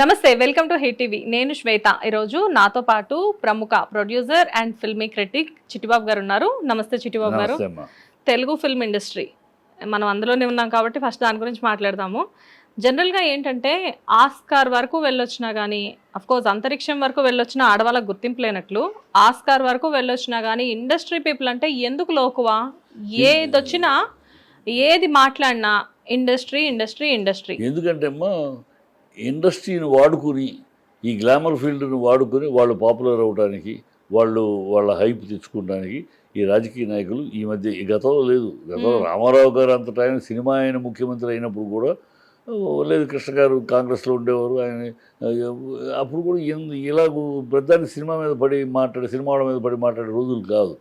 నమస్తే welcome to hit TV. నేను శ్వేత. ఈరోజు నాతో పాటు ప్రముఖ producer and filmy critic Chittibabu garu ఉన్నారు. నమస్తే చిట్టిబాబు గారు. Telugu film industry. మనం అందులోనే ఉన్నాం కాబట్టి ఫస్ట్ దాని గురించి మాట్లాడదాము. జనరల్గా ఏంటంటే ఆస్కార్ వరకు వెళ్ళొచ్చినా కానీ కోర్స్ అంతరిక్షం వరకు వెళ్ళొచ్చినా ఆడవాళ్ళకి గుర్తింపు లేనట్లు ఆస్కార్ వరకు వెళ్ళొచ్చినా కానీ ఇండస్ట్రీ పీపుల్ అంటే ఎందుకు లోకువా? ఏది వచ్చినా ఏది మాట్లాడినా ఇండస్ట్రీ ఇండస్ట్రీ ఇండస్ట్రీ. ఎందుకంటే అమ్మా ఇండస్ట్రీని వాడుకుని ఈ గ్లామర్ ఫీల్డ్ని వాడుకొని వాళ్ళు పాపులర్ అవడానికి వాళ్ళు వాళ్ళ హైప్ తెచ్చుకోవడానికి ఈ రాజకీయ నాయకులు ఈ మధ్య ఈ గతంలో లేదు గతంలో. రామారావు గారు అంతటా ఆయన సినిమా ఆయన ముఖ్యమంత్రి అయినప్పుడు కూడా లేదు కృష్ణ గారు కాంగ్రెస్లో ఉండేవారు ఆయన అప్పుడు కూడా ఎన్- ఇలా ప్రధాని సినిమా మీద పడి మాట్లాడే సినిమా మీద పడి మాట్లాడే రోజులు కాదు.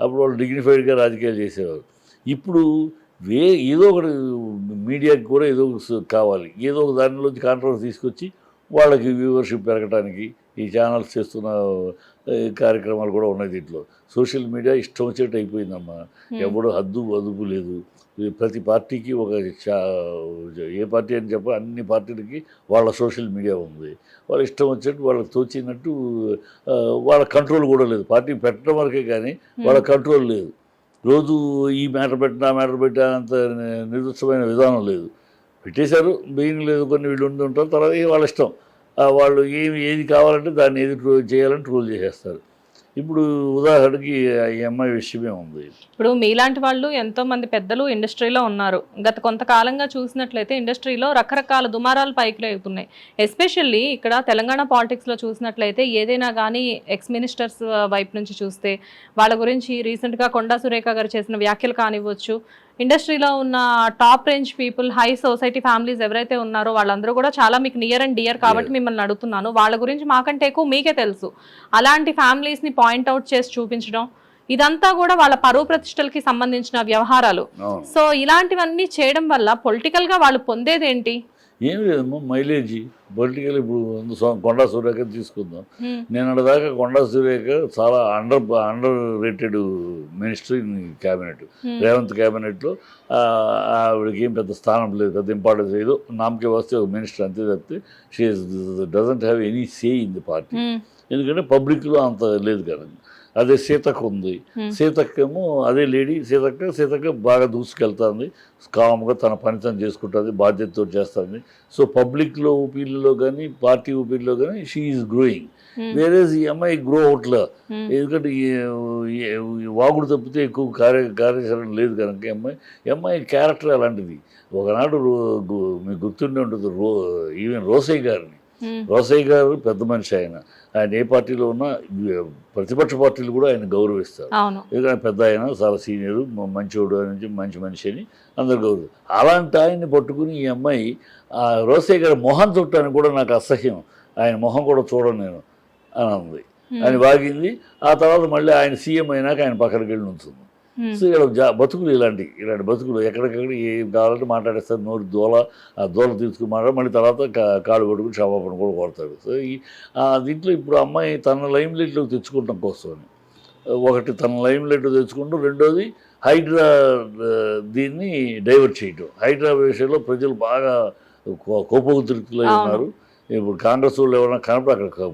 అప్పుడు వాళ్ళు డిగ్నిఫైడ్గా రాజకీయాలు చేసేవారు ఇప్పుడు వే ఏదో ఒకటి మీడియాకి కూడా ఏదో కావాలి. ఏదో ఒక దానిలోంచి కాంట్రవర్సీ తీసుకొచ్చి వాళ్ళకి వ్యూవర్షిప్ పెరగడానికి ఈ ఛానల్స్ చేస్తున్న కార్యక్రమాలు కూడా ఉన్నాయి దీంట్లో. సోషల్ మీడియా ఇష్టం వచ్చేట్టు అయిపోయిందమ్మా. మ్మ్. ఎవడు హద్దు అదుపు లేదు. ప్రతి పార్టీకి ఒక చా- ఏ పార్టీ అని చెప్ప అన్ని పార్టీలకి వాళ్ళ సోషల్ మీడియా ఉంది. వాళ్ళ ఇష్టం వచ్చేట్టు వాళ్ళకి తోచినట్టు వాళ్ళ కంట్రోల్ కూడా లేదు. పార్టీ పెట్టడం వరకే కానీ వాళ్ళ కంట్రోల్ లేదు. రోజు ఈ మ్యాటర్ పెట్టిన ఆ మ్యాటర్ పెట్టిన అంత నిర్దిష్టమైన విధానం లేదు. పెట్టేశారు బియ్యం లేదు కొన్ని వీళ్ళు ఉండి ఉంటారు తర్వాత వాళ్ళ ఇష్టం. వాళ్ళు ఏమి ఏది కావాలంటే దాన్ని ఏది ట్రోల్ చేయాలని ట్రోల్ చేసేస్తారు. ఇప్పుడు ఉదాహరణకి ఈ అమ్మాయి విషయమే ఉంది. ఇప్పుడు మీలాంటి వాళ్ళు ఎంతో మంది పెద్దలు ఇండస్ట్రీలో ఉన్నారు. గత కొంతకాలంగా చూసినట్లయితే ఇండస్ట్రీలో రకరకాల దుమారాలు పైకి లేగుతున్నాయి ఎస్పెషల్లీ ఇక్కడ తెలంగాణ పాలిటిక్స్లో చూసినట్లయితే ఏదైనా కానీ ఎక్స్ మినిస్టర్స్ వైపు నుంచి చూస్తే వాళ్ళ గురించి రీసెంట్గా కొండా సురేఖ గారు చేసిన వ్యాఖ్యలు కానివ్వచ్చు ఇండస్ట్రీలో ఉన్న top range people high society families ఎవరైతే ఉన్నారో వాళ్ళందరూ కూడా చాలా మీకు నియర్ అండ్ డియర్ కాబట్టి మిమ్మల్ని అడుగుతున్నాను. వాళ్ళ గురించి మాకంటే ఎక్కువ మీకే తెలుసు. అలాంటి ఫ్యామిలీస్ని పాయింట్అవుట్ చేసి చూపించడం ఇదంతా కూడా వాళ్ళ పరువు ప్రతిష్టలకి సంబంధించిన వ్యవహారాలు. సో ఇలాంటివన్నీ చేయడం వల్ల పొలిటికల్గా వాళ్ళు పొందేది ఏంటి ఏం లేదమ్మా మైలేజీ. పొలిటికల్ ఇప్పుడు కొండా సురేఖ తీసుకుందాం. నేను దాకా కొండా సురేఖ చాలా under underrated minister in cabinet Revanth క్యాబినెట్లో ఆవిడకి ఏం పెద్ద స్థానం లేదు పెద్ద ఇంపార్టెన్స్ లేదు. నామకే వస్తే ఒక మినిస్టర్ అంతే తప్పితే she doesn't have any say in the party ఎందుకంటే పబ్లిక్లో అంత లేదు కదా. అదే సీతకు ఉంది. సీతక్కేమో అదే లేడీ సీతక్క సీతక్క బాగా దూసుకెళ్తుంది. కామ్గా తన పని తను చేసుకుంటుంది బాధ్యతతో చేస్తుంది. సో పబ్లిక్లో ఒపీనియన్లో కానీ పార్టీ ఒపీనియన్లో కానీ షీ ఈజ్ గ్రోయింగ్ వేరే ఈ అమ్మాయి గ్రో అవుట్లా ఎందుకంటే వాగుడు తప్పితే ఎక్కువ కార్య కార్యాచరణ లేదు కనుక అమ్మాయి. అమ్మాయి క్యారెక్టర్ అలాంటిది. ఒకనాడు మీకు గుర్తుండే ఉంటుంది రో ఈవెన్ రోసయ్య గారిని. రోసయ్య గారు పెద్ద మనిషి ఆయన. ఆయన ఏ పార్టీలో ఉన్నా ప్రతిపక్ష పార్టీలు కూడా ఆయన గౌరవిస్తారు. ఎందుకంటే పెద్ద ఆయన చాలా సీనియర్ మంచోడు అని మంచి మనిషి అని అందరు గౌరవం అలాంటి ఆయన్ని పట్టుకుని ఈ అమ్మాయి ఆ రోసయ్య గారి మొహం చుట్టానికి కూడా నాకు అసహ్యం. ఆయన మొహం కూడా చూడను నేను అని అంది ఆయన వాగింది. ఆ తర్వాత మళ్ళీ ఆయన సీఎం అయినాక ఆయన పక్కనకి వెళ్ళి ఉంచుంది సో ఇలా జా బతుకులు ఇలాంటి ఇలాంటి బతుకులు. ఎక్కడికక్కడ ఏం కావాలంటే మాట్లాడేస్తారు. నోరు దోల ఆ దోల తీసుకుని మాట్లాడి మళ్ళీ తర్వాత కా- కాళ్ళు పట్టుకుని క్షమాపణ కూడా కొడతాడు సో ఈ ఆ దీంట్లో ఇప్పుడు అమ్మాయి తన లైమ్ లైట్లోకి తెచ్చుకోవడం కోసమని. ఒకటి తన లైమ్ లైట్లో తెచ్చుకుంటూ రెండోది హైడ్రా దీన్ని డైవర్ట్ చేయటం. హైడ్రా విషయంలో ప్రజలు బాగా కోపోద్రిక్తులై. ఉన్నారు. ఇప్పుడు కాంగ్రెస్ వాళ్ళు ఎవరైనా కనపడి అక్కడ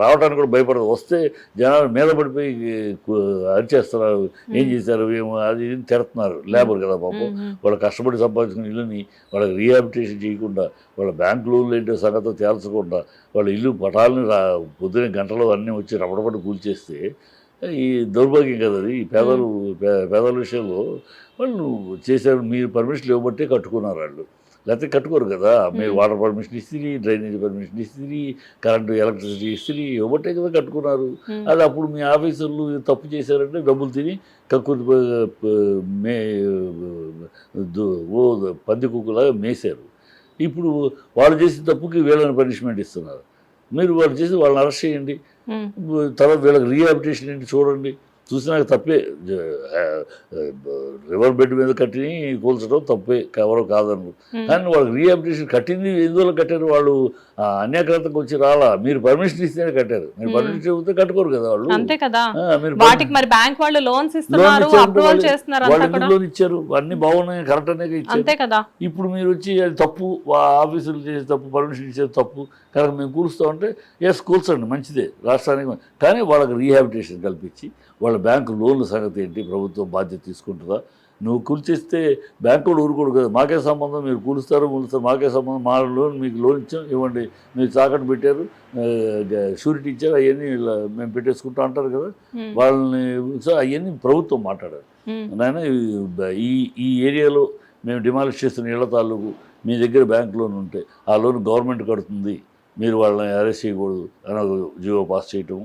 రావడానికి కూడా భయపడదు. వస్తే జనాలు మీద పడిపోయి అరిచేస్తున్నారు. ఏం చేశారు? ఏమో అది ఇది అని తిడుతున్నారు. లేబర్ కదా పాపం. వాళ్ళు కష్టపడి సంపాదించుకున్న ఇల్లుని వాళ్ళకి రీహాబిటేషన్ చేయకుండా వాళ్ళ బ్యాంక్ లోన్లు ఏంటో సంగతి తేల్చకుండా వాళ్ళ ఇల్లు పటాలని రా పొద్దున గంటలో అన్నీ వచ్చి రపడపడి కూల్చేస్తే ఈ దౌర్భాగ్యం కదా అది. ఈ పేదలు పేదల విషయంలో వాళ్ళు చేశారు. మీరు పర్మిషన్ ఇవ్వబట్టే కట్టుకున్నారు వాళ్ళు. లేకపోతే కట్టుకోరు కదా. మీరు వాటర్ పర్మిషన్ ఇస్తుంది డ్రైనేజ్ పర్మిషన్ ఇస్తుంది కరెంటు ఎలక్ట్రిసిటీ ఇస్తుంది ఇవ్వబట్టే కదా కట్టుకున్నారు. అది అప్పుడు మీ ఆఫీసర్లు తప్పు చేశారంటే డబ్బులు తిని కక్కుర్తి మే ఓ పంది కుక్కలాగా మేశారు. ఇప్పుడు వాళ్ళు చేసిన తప్పుకి వీళ్ళని పనిష్మెంట్ ఇస్తున్నారు. మీరు వాళ్ళు చేసి వాళ్ళని అరెస్ట్ చేయండి. తర్వాత వీళ్ళకి రీహాబిటేషన్ ఏంటి చూడండి. చూసినాక తప్పే. రివర్ బెడ్ మీద కట్టి కూల్చడం తప్పే ఎవరో కాదను. కానీ వాళ్ళకి రీహాబిలిటేషన్ కట్టింది ఎందువల్ల కట్టారు వాళ్ళు? అన్యాక్రాంతకు వచ్చి రాలా? మీరు పర్మిషన్ ఇస్తేనే కట్టారు. మీరు. పర్మిషన్ ఇస్తే కట్టుకోరు కదా వాళ్ళు. అంతే కదా. మీరు వాటికి మరి బ్యాంక్ వాళ్ళు లోన్స్ ఇస్తున్నారు అప్రూవల్ చేస్తున్నారు వాళ్ళు ఎందుకు లోన్ ఇచ్చారు? అన్ని బాగున్నాయి కరెక్ట్ అనేక ఇచ్చారు. అంతే కదా. ఇప్పుడు మీరు వచ్చి అది తప్పు ఆఫీసులు చేసే తప్పు పర్మిషన్ ఇచ్చేది తప్పు కనుక మేము కూలుస్తామంటే ఎస్ కూల్చండి మంచిదే రాష్ట్రానికి కానీ వాళ్ళకి రీహాబిటేషన్ కల్పించి వాళ్ళ బ్యాంకు లోన్ల సంగతి ఏంటి? ప్రభుత్వం బాధ్యత తీసుకుంటుందా? నువ్వు కూల్చేస్తే బ్యాంకు కూడా ఊరుకోడు కదా. మాకే సంబంధం మీరు కూలుస్తారు కూలుస్తారు. మాకే సంబంధం మా లోన్ మీకు లోన్ ఇచ్చాం ఇవ్వండి. మీరు తాకట్టు పెట్టారు షూరిటీ ఇచ్చారు అవన్నీ మేము పెట్టేసుకుంటాం అంటారు కదా. వాళ్ళని అవన్నీ ప్రభుత్వం మాట్లాడారు. నాయన ఈ ఈ ఏరియాలో మేము డిమాలిష్ చేస్తున్న ఇళ్ళ తాలూకు మీ దగ్గర బ్యాంక్ లోన్ ఉంటే ఆ లోన్ గవర్నమెంట్ కడుతుంది. మీరు వాళ్ళని అరెస్ట్ చేయకూడదు. అని ఒక జీవో పాస్ చేయటము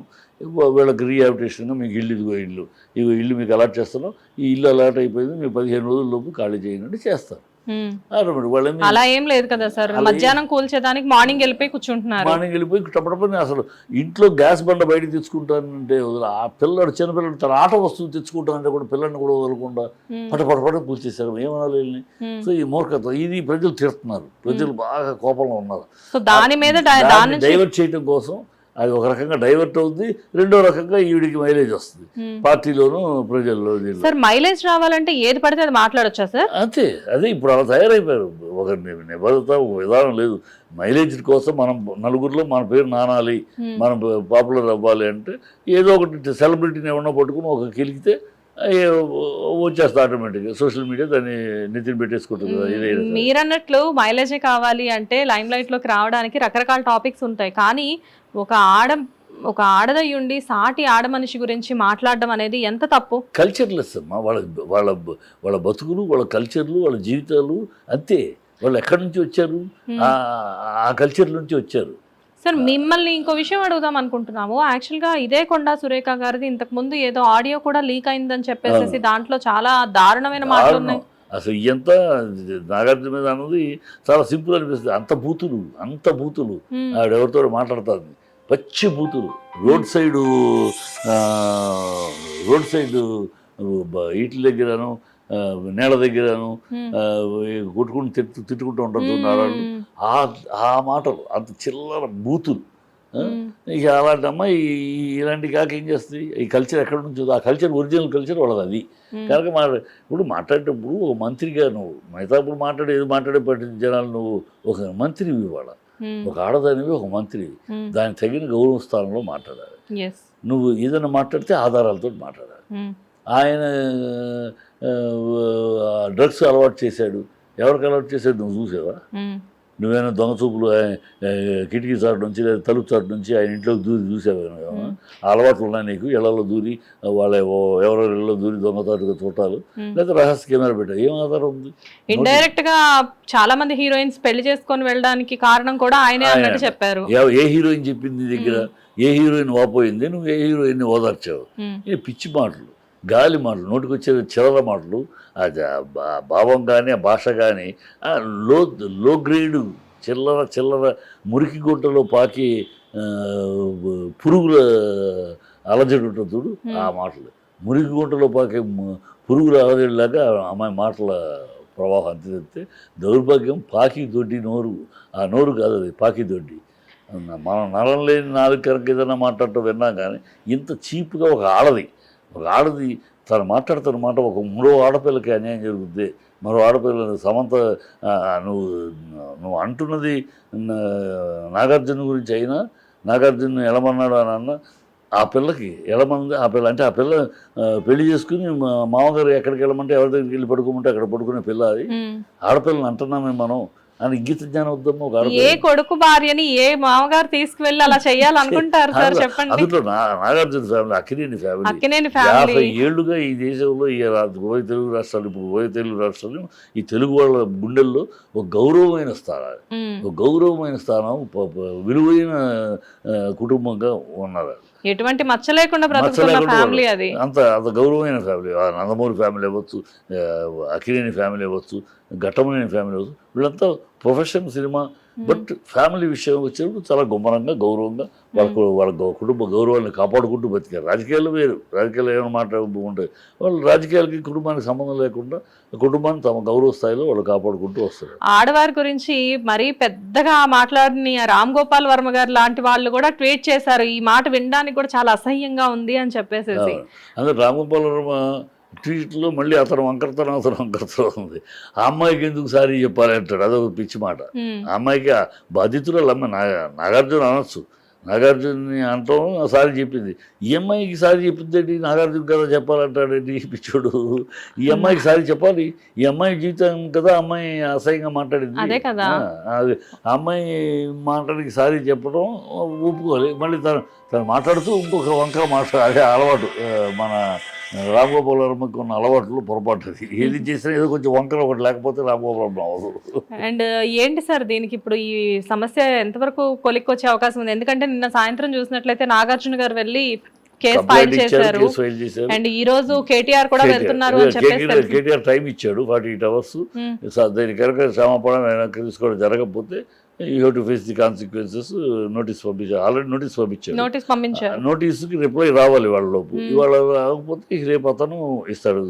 వీళ్ళకి రీహాబిటేషన్గా మీకు ఇల్లు ఇదిగో ఇల్లు. ఇగో ఇల్లు మీకు అలాట్ చేస్తున్నాం. ఈ ఇల్లు అలాట్ అయిపోయింది. మీరు పదిహేను రోజుల లోపు ఖాళీ చేయండి చేస్తారు. వాళ్ళని అలా ఏం లేదు కదా సార్. మధ్యాహ్నం కూల్చేదానికి మార్నింగ్ వెళ్ళిపోయి కూర్చుంటున్నారు. మార్నింగ్ వెళ్ళిపోయి టపటపని అసలు ఇంట్లో గ్యాస్ బండ బయటకు తెచ్చుకుంటానంటే వదిలే. ఆ పిల్లడు చిన్నపిల్లడు తన ఆట వస్తువు తెచ్చుకుంటానంటే కూడా పిల్లల్ని కూడా వదలకుండా ఉమ్. పట పట పట కూల్చేశారు. ఏమనాలి. సో ఈ మూర్ఖత్వం ఇది ప్రజలు తిడుతున్నారు ప్రజలు బాగా కోపంలో ఉన్నారు. సో దాని మీద డైవర్ట్ చేయడం కోసం అది ఒక రకంగా డైవర్ట్ అవుతుంది రెండో రకంగా ఈవిడికి మైలేజ్ వస్తుంది. ఉమ్. పార్టీలోను ప్రజల్లో సార్ మైలేజ్ రావాలంటే ఏది పడితే అది మాట్లాడొచ్చా సార్? అంతే అదే ఇప్పుడు అలా తయారైపోయారు. ఒక నిబద్ధత ఒక విధానం లేదు. మైలేజ్ కోసం మనం నలుగురిలో మన పేరు నానాలి ఉమ్. మనం పాపులర్ అవ్వాలి అంటే ఏదో ఒకటి సెలబ్రిటీని ఎవరన్నా పట్టుకుని ఒక కిలికితే ఆటోమేటిక్గా సోషల్ మీడియా దాన్ని నెత్తిని పెట్టేసుకుంటుంది. మీరన్నట్లు మైలేజే కావాలి అంటే లైమ్ లైట్లోకి రావడానికి రకరకాల టాపిక్స్ ఉంటాయి. కానీ ఒక ఆడ ఒక ఆడదై ఉండి సాటి ఆడ మనిషి గురించి మాట్లాడడం అనేది ఎంత తప్పు? కల్చర్లెస్ అమ్మా. వాళ్ళ వాళ్ళ వాళ్ళ బతుకులు వాళ్ళ కల్చర్లు వాళ్ళ జీవితాలు అంతే. వాళ్ళు ఎక్కడి నుంచి వచ్చారు? ఆ కల్చర్ నుంచి వచ్చారు. సార్ మిమ్మల్ని ఇంకో విషయం అడుగుదాం అనుకుంటున్నాము. యాక్చువల్గా ఇదే కొండా సురేఖ గారిది ఇంతకు ముందు ఏదో ఆడియో కూడా లీక్ అయిందని చెప్పేసి దాంట్లో చాలా దారుణమైన మాటలు ఉన్నాయి. అసలు ఇదంతా నాగార్జున మీద అన్నది చాలా సింపుల్ అనిపిస్తుంది. అంత బూతులు అంత బూతులు. ఆవిడెవరితో మాట్లాడుతుంది? పచ్చి బూతులు. రోడ్ సైడు రోడ్ సైడు వీటి దగ్గరను నేల దగ్గరను కొట్టుకుని తిట్టు తిట్టుకుంటూ ఉంటారు ఆడవాళ్ళు. ఆ ఆ మాటలు అంత చిల్లర బూతులు. ఇక అలాంటి అమ్మాయి ఈ- ఇలాంటి కాక ఏం చేస్తుంది? ఈ కల్చర్ ఎక్కడ నుంచి ఆ కల్చర్ ఒరిజినల్ కల్చర్ వాళ్ళది అది. కనుక మా ఇప్పుడు మాట్లాడేటప్పుడు ఒక మంత్రిగా నువ్వు మిగతాప్పుడు మాట్లాడే ఏది మాట్లాడే పట్టిన జనాలు నువ్వు ఒక మంత్రివి ఇవాళ. ఒక ఆడదానివి ఒక మంత్రివి దానికి తగిన గౌరవ స్థానంలో మాట్లాడాలి. నువ్వు ఏదైనా మాట్లాడితే ఆధారాలతో మాట్లాడాలి. ఆయన డ్రగ్స్ అలవాటు చేశాడు. ఎవరికి అలవాటు చేశాడు నువ్వు చూసావా? ఉమ్, నువ్వేనా దొంగ చూపులు కిటికీ చాటు నుంచి లేదా తలుపు చాటు నుంచి ఆయన ఇంట్లోకి దూరి చూసావేమో అలవాట్లు ఉన్నాయి నీకు ఇళ్ళలో దూరి వాళ్ళ ఓ- ఎవరో ఇళ్ళలో దూరి దొంగతాటుగా చూడాలి. లేదా రహస్య కెమెరా పెట్టారు ఏం ఆధారం ఉంది? ఇండైరెక్ట్గా చాలా మంది హీరోయిన్స్ పెళ్ళి చేసుకొని వెళ్ళడానికి కారణం కూడా ఆయనే. అన్నట్టు చెప్పారు. ఏ- హీరోయిన్ చెప్పింది దగ్గర? ఏ హీరోయిన్ వాపోయింది? నువ్వు ఏ హీరోయిన్ ఓదార్చావు? ఏ పిచ్చి మాటలు. గాలి మాటలు నోటికి వచ్చే చిల్లర మాటలు బా- భావం కానీ ఆ భాష కానీ లో లో గ్రేడు చిల్లర చిల్లర మురికి గుంటలో పాకి పురుగుల అలజడి ఉంటుంది చూడు ఆ మాటలు. మురికి గుంటలో పాకే పురుగుల అలజడిలాగా అమ్మాయి మాటల ప్రవాహం అంతే దౌర్భాగ్యం పాకి దొడ్డి నోరు. ఆ నోరు కాదు అది పాకి దొడ్డి. మనం నరం లేని నాలుగు కనుక ఏదైనా మాట్లాడటం విన్నాం కానీ ఇంత చీప్గా ఒక ఆడది. ఒక ఆడది తను మాట్లాడుతున్న మాట ఒక మూడో ఆడపిల్లకి అన్యాయం జరుగుద్ది మరో ఆడపిల్ల సమంత నువ్వు నువ్వు అంటున్నది నాగార్జున గురించి అయినా నాగార్జున ఎలమన్నాడు అని అన్న ఆ పిల్లకి ఎలమంది ఆ పిల్ల అంటే ఆ పిల్ల పెళ్ళి చేసుకుని మామగారు ఎక్కడికి వెళ్ళమంటే ఎవరి దగ్గరికి వెళ్ళి పడుకోమంటే అక్కడ పడుకునే పిల్ల అది. ఆడపిల్లని అంటున్నామే మనం అని ఇంగిత జ్ఞానం వద్దమ్మా ఏ కొడుకు భార్యని ఏ మామగారు తీసుకువెళ్ళి అలా చెయ్యాలనుకుంటారు సార్ చెప్పండి. అందులో Nagarjuna family Akkineni family. Akkineni family. యాభై ఏళ్ళుగా ఈ దేశంలో ఈ ఉభయ తెలుగు రాష్ట్రాలు ఇప్పుడు ఉభయ తెలుగు రాష్ట్రాలు ఈ తెలుగు వాళ్ళ గుండెల్లో ఒక గౌరవమైన స్థానం. ఉమ్. ఒక గౌరవమైన స్థానం విలువైన కుటుంబంగా ఉన్నారు. ఎటువంటి మచ్చ లేకుండా బ్రతుకుతున్న ఫ్యామిలీ అది. అంత అంత గౌరవమైన ఫ్యామిలీ నందమూరి ఫ్యామిలీ అవ్వచ్చు అక్కినేని ఫ్యామిలీ అవ్వచ్చు ఘట్టమనేని ఫ్యామిలీ అవ్వచ్చు వీళ్ళంతా ప్రొఫెషన్ సినిమా బట్ ఫ్యామిలీ విషయం వచ్చేప్పుడు చాలా గుమ్మరంగా గౌరవంగా వాళ్ళకు వాళ్ళ కుటుంబ గౌరవాన్ని కాపాడుకుంటూ బతికారు. రాజకీయాలు వేరు. రాజకీయాలు ఏమైనా మాట్లాడుతూ ఉంటాయి వాళ్ళు రాజకీయాలకి కుటుంబానికి సంబంధం లేకుండా కుటుంబాన్ని తమ గౌరవ స్థాయిలో వాళ్ళు కాపాడుకుంటూ వస్తారు. ఆడవారి గురించి మరీ పెద్దగా మాట్లాడిన రామ్ గోపాల్ వర్మ గారు లాంటి వాళ్ళు కూడా ట్వీట్ చేశారు. ఈ మాట వినడానికి కూడా చాలా అసహ్యంగా ఉంది అని చెప్పేసేసి. అందులో రామగోపాల వర్మ ట్వీట్లో మళ్ళీ అతను వంకరతనం అతను వంకరతనం ఉంది. ఆ అమ్మాయికి ఎందుకు సారీ చెప్పాలి అంటాడు? అదొక పిచ్చి మాట. ఆ అమ్మాయికి బాధితురాలు అమ్మ నాగార్జున అనొచ్చు. నాగార్జున్ని అంటాం సారి చెప్పింది. ఈ అమ్మాయికి సారి చెప్పిందేంటి నాగార్జున కదా చెప్పాలంటాడేంటి పిచ్చోడు? ఈ అమ్మాయికి సారి చెప్పాలి. ఈ అమ్మాయి జీవితం కదా అమ్మాయి అసహ్యంగా మాట్లాడింది. అదే అమ్మాయి మాట్లాడికి సారి చెప్పడం ఒప్పుకోవాలి మళ్ళీ తను తను మాట్లాడుతూ ఇంకొక వంక మాట్లాడ అదే అలవాటు మన రామ్ గోపాల్ వర్మకి ఉన్న అలవాట్లు పొరపాటు అది ఏది చేసినా ఏదో కొంచెం వంకర ఒకటి లేకపోతే రామ్ గోపాల్ అవ్వదు. అండ్ ఏంటి సార్ దీనికి ఇప్పుడు ఈ సమస్య ఎంతవరకు కొలిక్కొచ్చే అవకాశం ఉంది? ఎందుకంటే నిన్న సాయంత్రం చూసినట్లయితే నాగార్జున గారు వెళ్ళి కేసు ఫైల్ చేశారు. అండ్ ఈ రోజు కేటీఆర్ కూడా వెళ్తున్నారు అని చెప్పేసి కేటీఆర్ తెలిసింది. కేటీఆర్ టైం ఇచ్చాడు ఫార్టీ ఎయిట్ అవర్స్. ఉమ్, దాని కనుక తీసుకోవడం జరగకపోతే you have to face the consequences notice పంపించారు ఆల్రెడీ నోటీస్ పంపించాడు నోటీస్ పంపించారు. నోటీస్కి రిప్లై రావాలి వాళ్ళ లోపు. Hmm. ఇవాళ రాకపోతే రేపు అతను ఇస్తాడు.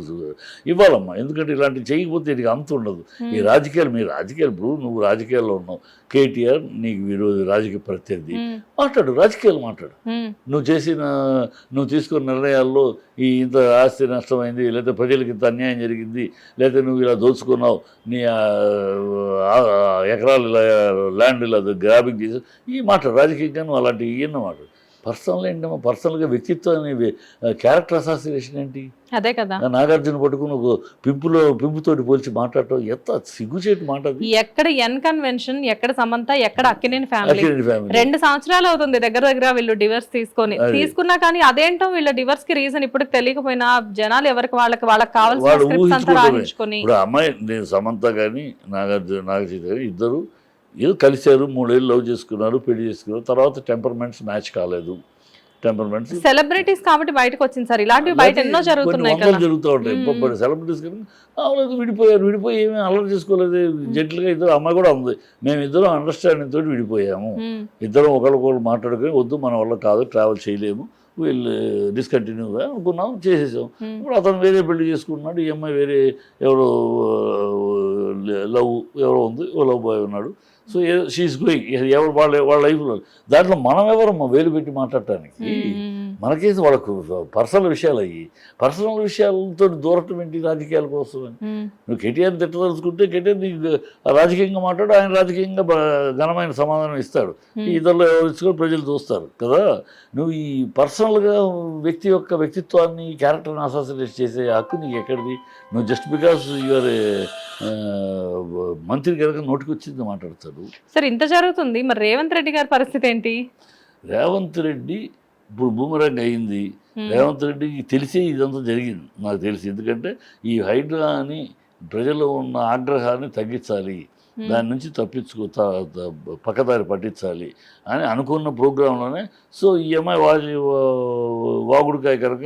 ఇవ్వాలమ్మా ఎందుకంటే ఇలాంటివి చేయకపోతే ఇది అంత ఉండదు. ఈ రాజకీయాలు మీ రాజకీయాలు ఇప్పుడు నువ్వు రాజకీయాల్లో ఉన్నావు. కేటీఆర్ నీకు విరోధి రాజకీయ ప్రత్యర్థి. ఉమ్, మాట్లాడు రాజకీయాలు మాట్లాడు. నువ్వు చేసిన నువ్వు తీసుకున్న నిర్ణయాల్లో ఈ ఇంత ఆస్తి నష్టమైంది లేదా ప్రజలకు ఇంత అన్యాయం జరిగింది లేదా నువ్వు ఇలా దోచుకున్నావు నీ ఎకరాలు ఇలా ల్యాండ్ ఇలా గ్రాబింగ్ చేసి ఈ మాట రాజకీయంగా నువ్వు అలాంటి ఈయన మాట పర్సనల్ ఏంటమ్మా పర్సనల్గా వ్యక్తిత్వం అనేవి క్యారెక్టర్ అసాసినేషన్ ఏంటి? అదే కదా. నాగార్జున పట్టుకుని ఒక పింపులో పింపుతోటి పోల్చి మాట్లాడటం ఎంత సిగ్గుచేటు మాట అది. ఎక్కడ ఎన్ కన్వెన్షన్ ఎక్కడ సమంత ఎక్కడ అక్కినేని ఫ్యామిలీ? రెండు సంవత్సరాలు అవుతుంది దగ్గర దగ్గర వీళ్ళు డివర్స్ తీసుకొని. అది. తీసుకున్నా కానీ అదేంటో వీళ్ళ డివర్స్కి రీజన్ ఇప్పుడు తెలియకపోయినా జనాలు ఎవరికి వాళ్ళకి వాళ్ళకి కావాల్సిన అమ్మాయి నేను సమంత కానీ నాగార్జున నాగచైత కానీ ఇద్దరు ఏదో కలిశారు మూడేళ్ళు లవ్ చేసుకున్నారు పెళ్ళి చేసుకున్నారు. తర్వాత టెంపర్మెంట్స్ మ్యాచ్ కాలేదు. టెంపర్మెంట్స్ సెలబ్రిటీస్ కాబట్టి బయటకు వచ్చింది సార్. ఇలాంటివి బయట ఎన్నో జరుగుతున్నాయి కదా. జరుగుతూ ఉంటాయి. సెలబ్రిటీస్ కానీ విడిపోయారు. విడిపోయి ఏమీ అల్లరి చేసుకోలేదు. జెంట్లుగా ఇద్దరు అమ్మాయి కూడా ఉంది. మేము ఇద్దరం అండర్స్టాండింగ్ తోటి విడిపోయాము. ఇద్దరం ఒకరికొకరు మాట్లాడుకొని వద్దు మన వల్ల కాదు ట్రావెల్ చేయలేము. వీళ్ళు డిస్కంటిన్యూగా అనుకున్నాం చేసేసాం. ఇప్పుడు అతను వేరే పెళ్ళి చేసుకున్నాడు ఈ అమ్మాయి వేరే ఎవరో లవ్ ఎవరో ఉంది ఓ లవ్ బాయ్ ఉన్నాడు. సో షీఈస్ గోయింగ్ ఎవరు వాళ్ళ వాళ్ళ లైఫ్లో దాంట్లో మనం ఎవరమ్మా వేలు పెట్టి మాట్లాడటానికి. మనకేసి వాళ్ళకు పర్సనల్ విషయాలు అయ్యి పర్సనల్ విషయాలతో దూరటం ఏంటి రాజకీయాల కోసం నువ్వు కేటీఆర్ తిట్టదలుచుకుంటే కేటీఆర్ నీకు రాజకీయంగా మాట్లాడు ఆయన రాజకీయంగా ఘనమైన సమాధానం ఇస్తాడు. ఈ ఇద్దరు ఎవరు ఇచ్చుకొని ప్రజలు చూస్తారు కదా? నువ్వు ఈ పర్సనల్గా వ్యక్తి యొక్క వ్యక్తిత్వాన్ని క్యారెక్టర్ని అసాసినేట్ చేసే హక్కు నీకు ఎక్కడిది? నువ్వు జస్ట్ బికాస్ యువర్ మంత్రి కనుక నోటికి వచ్చింది మాట్లాడతాడు. సార్ ఇంత జరుగుతుంది. మరి రేవంత్ రెడ్డి గారి పరిస్థితి ఏంటి? రేవంత్ రెడ్డి ఇప్పుడు బూమరంగ్ అయింది. రేవంత్ రెడ్డికి తెలిసే ఇదంతా జరిగింది. నాకు తెలిసి. ఎందుకంటే ఈ హైడ్రా అని ప్రజల్లో ఉన్న ఆగ్రహాన్ని తగ్గించాలి. దాని నుంచి తప్పించుకో పక్కదారి పట్టించాలి అని అనుకున్న ప్రోగ్రాంలోనే సో ఈ అమ్మాయి వాజి వాగుడికాయ కనుక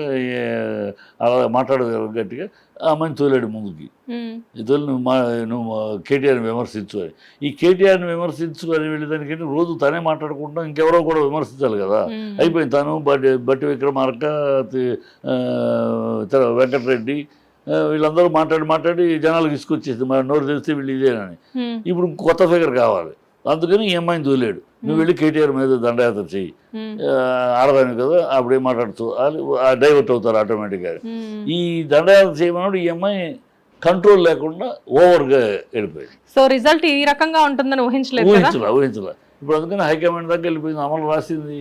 అలా మాట్లాడగల గట్టిగా ఆ అమ్మాయిని తోలాడు ముందుకి. ఉమ్, ఇతరులు నువ్వు మా నువ్వు కేటీఆర్ని విమర్శించు అని. ఈ కేటీఆర్ని విమర్శించు అని వెళ్ళేదానికంటే రోజు తనే మాట్లాడుకుంటాం ఇంకెవరో కూడా విమర్శించాలి కదా. ఉమ్, అయిపోయింది తను బట్టి బట్టి విక్రమార్క వెంకటరెడ్డి వీళ్ళందరూ మాట్లాడి మాట్లాడి జనాలకు తీసుకొచ్చేసి మరి నోరు తెలిస్తే వీళ్ళు ఇదేనని. ఇప్పుడు కొత్త ఫిగర్ కావాలి. అందుకని ఈ అమ్మాయిని తోలేడు నువ్వు వెళ్ళి కేటీఆర్ మీద దండయాత్ర చెయ్యి. ఆడదాని కదా అప్పుడేం మాట్లాడుతూ డైవర్ట్ అవుతారు ఆటోమేటిక్గా. ఈ దండయాత్ర చేయమన్నాడు ఈ అమ్మాయి కంట్రోల్ లేకుండా ఓవర్గా వెళ్ళిపోయింది. సో రిజల్ట్ ఈ రకంగా ఉంటుందని ఊహించలేదు ఊహించలే ఊహించలే. ఇప్పుడు అందుకని హైకమాండ్ దాకా వెళ్ళిపోయింది. అమలు రాసింది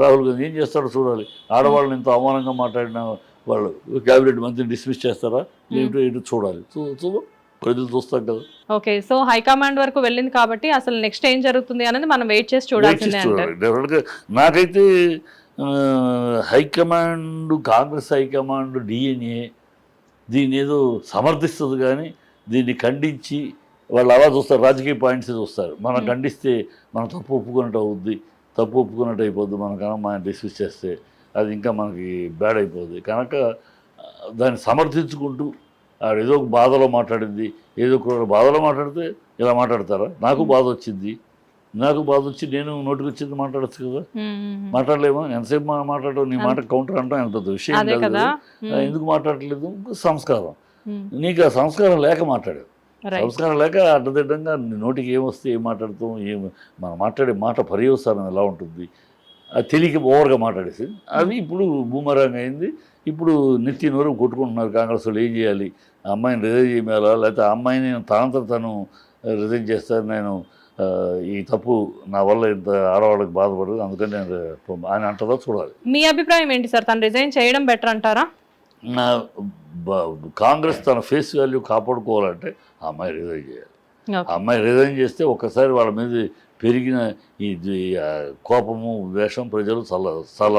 రాహుల్ గాంధీ. ఏం చేస్తాడో చూడాలి. ఆడవాళ్ళని ఇంత అవమానంగా మాట్లాడిన వాళ్ళు క్యాబినెట్ మంత్రిని డిస్మిస్ చేస్తారా? లేదంటే ఇటు చూడాలి. ప్రజలు చూస్తాం కదా. ఓకే సో హైకమాండ్ వరకు వెళ్ళింది కాబట్టి అసలు నెక్స్ట్ ఏం జరుగుతుంది అనేది మనం వెయిట్ చేసి చూడాల్సిందే చూడాలి. డెఫినెట్గా నాకైతే హైకమాండ్ కాంగ్రెస్ హైకమాండ్ డిఎన్ఏ దీన్ని ఏదో సమర్థిస్తుంది కానీ దీన్ని ఖండించి వాళ్ళు అలా చూస్తారు రాజకీయ పాయింట్స్ చూస్తారు. మనం. ఖండిస్తే మనం తప్పు ఒప్పుకున్నట్టు అవుద్ది తప్పు ఒప్పుకున్నట్టు అయిపోద్ది మనం కనుక మనం డిస్మిస్ చేస్తే అది ఇంకా మనకి బ్యాడ్ అయిపోద్ది. కనుక దాన్ని సమర్థించుకుంటూ ఏదో ఒక బాధలో మాట్లాడింది ఏదో ఒక బాధలో మాట్లాడితే ఇలా మాట్లాడతారా? నాకు బాధ వచ్చింది. నాకు బాధ వచ్చి నేను నోటికి వచ్చింది మాట్లాడచ్చు కదా? మాట్లాడలేమా? ఎంతసేపు మా- మాట్లాడటం నీ మాట కౌంటర్ అంటాం ఎంత విషయం కాదు. ఎందుకు మాట్లాడట్లేదు? సంస్కారం. నీకు ఆ సంస్కారం లేక మాట్లాడావు. రైట్ సంస్కారం లేక అడ్డదిడ్డంగా నీ నోటికి ఏమొస్తే ఏం మాట్లాడతాం? ఏం మనం మాట్లాడే మాట పర్యవసానం ఎలా ఉంటుంది? తెలియక ఓవర్గా మాట్లాడేసి అది ఇప్పుడు బూమరాంగ్ అయింది. ఇప్పుడు నెత్తి నోరు కొట్టుకుంటున్నారు కాంగ్రెస్ వాళ్ళు ఏం చేయాలి? ఆ అమ్మాయిని రిజైన్ చేయాలా? లేకపోతే ఆ అమ్మాయిని తానంతా తను రిజైన్ చేస్తాను నేను ఈ తప్పు నా వల్ల ఇంత ఆడవాళ్ళకి బాధపడదు. అందుకని నేను ఆయన అంటదో చూడాలి. మీ అభిప్రాయం ఏంటి సార్? తను రిజైన్ చేయడం బెటర్ అంటారా? నా కాంగ్రెస్ తన ఫేస్ వాల్యూ కాపాడుకోవాలంటే ఆ అమ్మాయి రిజైన్ చేయాలి. అమ్మాయి రిజైన్ చేస్తే ఒక్కసారి వాళ్ళ మీద పెరిగిన ఈ కోపము ద్వేషం ప్రజలు చల్ల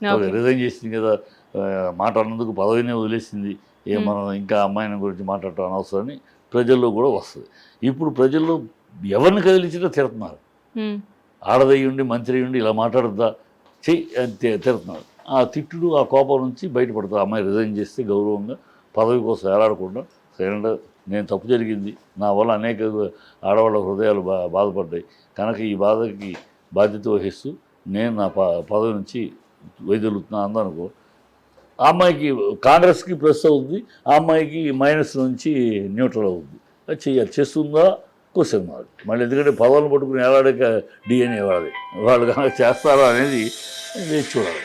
ఓకే రిజైన్ చేసింది కదా ఆ, మాట అన్నందుకు పదవినే వదిలేసింది. ఏ. మనం ఇంకా అమ్మాయిని గురించి మాట్లాడటం అనవసరమని ప్రజల్లో కూడా వస్తుంది. ఇప్పుడు ప్రజల్లో ఎవరిని కదిలించినా తిడుతున్నారు. ఉమ్. ఆడదయ్యి ఉండి మంత్రి ఉండి ఇలా మాట్లాడద్దా? చెయ్యి తిడుతున్నారు. ఆ తిట్టుడు ఆ కోపం నుంచి బయటపడతా అమ్మాయి రిజైన్ చేస్తే గౌరవంగా పదవి కోసం ఏలాడకుండా సైలెంట్ నేను తప్పు జరిగింది. నా వల్ల అనేక ఆడవాళ్ళ హృదయాలు బా బాధపడ్డాయి. కనుక ఈ బాధకి బాధ్యత వహిస్తూ నేను నా పదవి నుంచి వైదొలుగుతున్నా అందనుకో. ఆ అమ్మాయికి కాంగ్రెస్కి ప్లస్ అవుతుంది ఆ అమ్మాయికి మైనస్ నుంచి న్యూట్రల్ అవుతుంది అది చెయ్యాలి. చేస్తుందా? Question mark. మళ్ళీ ఎందుకంటే పదవులను పట్టుకుని ఎలాడక డిఎన్ఏ వాడి వాళ్ళు కనుక చేస్తారా అనేది వేచి చూడాలి.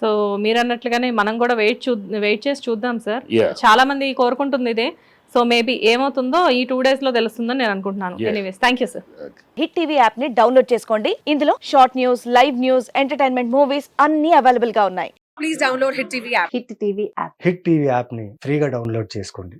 సో మీరు అన్నట్లుగానే మనం కూడా వెయిట్ చూ వెయిట్ చేసి చూద్దాం సార్. చాలా మంది కోరుకుంటుంది ఇదే. సో మేబీ ఏమవుతుందో ఈ టూ డేస్లో తెలుస్తుందని నేను అనుకుంటున్నాను. Anyways thank you sir Hit TV యాప్ని డౌన్లోడ్ చేసుకోండి. ఇందులో short news live news entertainment movies అన్ని అవైలబుల్గా ఉన్నాయి. Please download Hit TV app. Hit TV app Hit TV యాప్ని ఫ్రీగా డౌన్లోడ్ చేసుకోండి.